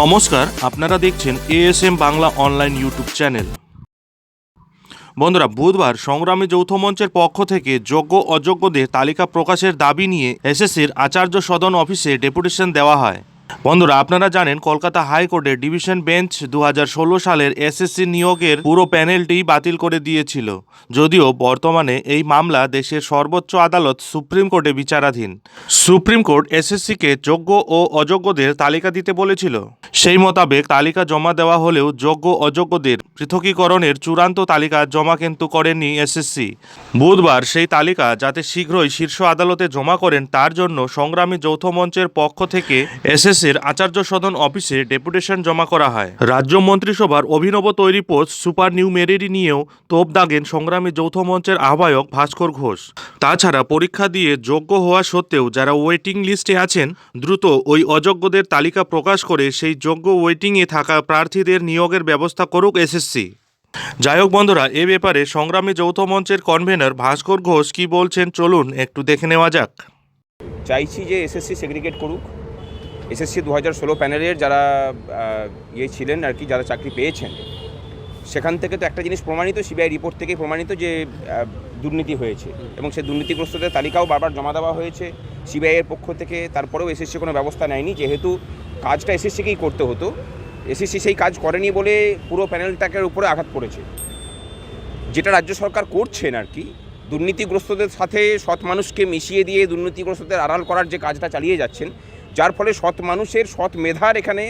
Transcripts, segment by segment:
নমস্কার, আপনারা দেখছেন ASM Bangla online YouTube channel বন্ধুরা, বুধবার সংগ্রামী যৌথ মঞ্চের পক্ষ থেকে যোগ্য অযোগ্যদের তালিকা প্রকাশের দাবি নিয়ে এসএসসির আচার্য সদন অফিসে ডেপুটেশন দেওয়া হয়। বন্ধুরা, আপনারা জানেন, কলকাতা হাইকোর্টের ডিভিশন বেঞ্চ দু হাজার ষোলো সালের এসএসসি নিয়োগের পুরো প্যানেলটি বাতিল করে দিয়েছিল। যদিও বর্তমানে এই মামলা দেশের সর্বোচ্চ আদালত সুপ্রিম কোর্টে বিচারাধীন। সুপ্রিম কোর্ট এসএসসিকে যোগ্য ও অযোগ্যদের তালিকা দিতে বলেছিল। সেই মোতাবেক তালিকা জমা দেওয়া হলেও যোগ্য অযোগ্যদের পৃথকীকরণের চূড়ান্ত তালিকা জমা কিন্তু করেনি এসএসসি। বুধবার সেই তালিকা যাতে শীঘ্রই শীর্ষ আদালতে জমা করেন তার জন্য সংগ্রামী যৌথ মঞ্চের পক্ষ থেকে এসএসসির আচার্য সদন অফিসে ডেপুটেশন জমা করা হয়। রাজ্য মন্ত্রিসভার অভিনব তৈরি পোস্ট সুপার নিউমেরিটি নিয়েও তোপ দাগেন সংগ্রামী যৌথ মঞ্চের আহ্বায়ক ভাস্কর ঘোষ। তাছাড়া পরীক্ষা দিয়ে যোগ্য হওয়া সত্ত্বেও যারা ওয়েটিং লিস্টে আছেন, দ্রুত ওই অযোগ্যদের তালিকা প্রকাশ করে সেই যোগ্য ওয়েটিংয়ে থাকা প্রার্থীদের নিয়োগের ব্যবস্থা করুক এসএসসি। যাই হোক বন্ধুরা, এ ব্যাপারে সংগ্রামী যৌথ মঞ্চের কনভেনর ভাস্কর ঘোষ কি বলছেন চলুন একটু দেখে নেওয়া যাক। চাইছি যে এসএসসি সেগ্রিগেট করুক। এসএসসি দু হাজার ষোলো প্যানেলের যারা ইয়ে ছিলেন আর কি, যারা চাকরি পেয়েছেন, সেখান থেকে তো একটা জিনিস প্রমাণিত, সিবিআই রিপোর্ট থেকে প্রমাণিত যে দুর্নীতি হয়েছে এবং সেই দুর্নীতিগ্রস্তদের তালিকাও বারবার জমা দেওয়া হয়েছে। সিবিআইয়ের পক্ষ থেকে তারপরেও এসএসসি কোনো ব্যবস্থা নেয়নি। যেহেতু কাজটা এসএসসিকেই করতে হতো, এসএসসি সেই কাজ করেনি বলে পুরো প্যানেলটাকের উপরে আঘাত পড়েছে যেটা রাজ্য সরকার করছেন আর কি, দুর্নীতিগ্রস্তদের সাথে সৎ মানুষকে মিশিয়ে দিয়ে দুর্নীতিগ্রস্তদের আড়াল করার যে কাজটা চালিয়ে যাচ্ছেন, যার ফলে সৎ মানুষের সৎ মেধার এখানে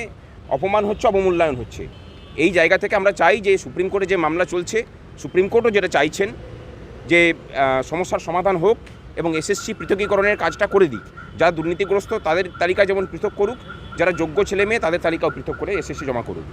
অপমান হচ্ছে, অবমূল্যায়ন হচ্ছে। এই জায়গা থেকে আমরা চাই যে সুপ্রিম কোর্টে যে মামলা চলছে, সুপ্রিম কোর্টও যেটা চাইছেন যে সমস্যার সমাধান হোক এবং এসএসসি পৃথকীকরণের কাজটা করে দিক। যারা দুর্নীতিগ্রস্ত তাদের তালিকা যেমন পৃথক করুক, যারা যোগ্য ছেলে মেয়ে তাদের তালিকাও পৃথক করে এসএসসি জমা করুক।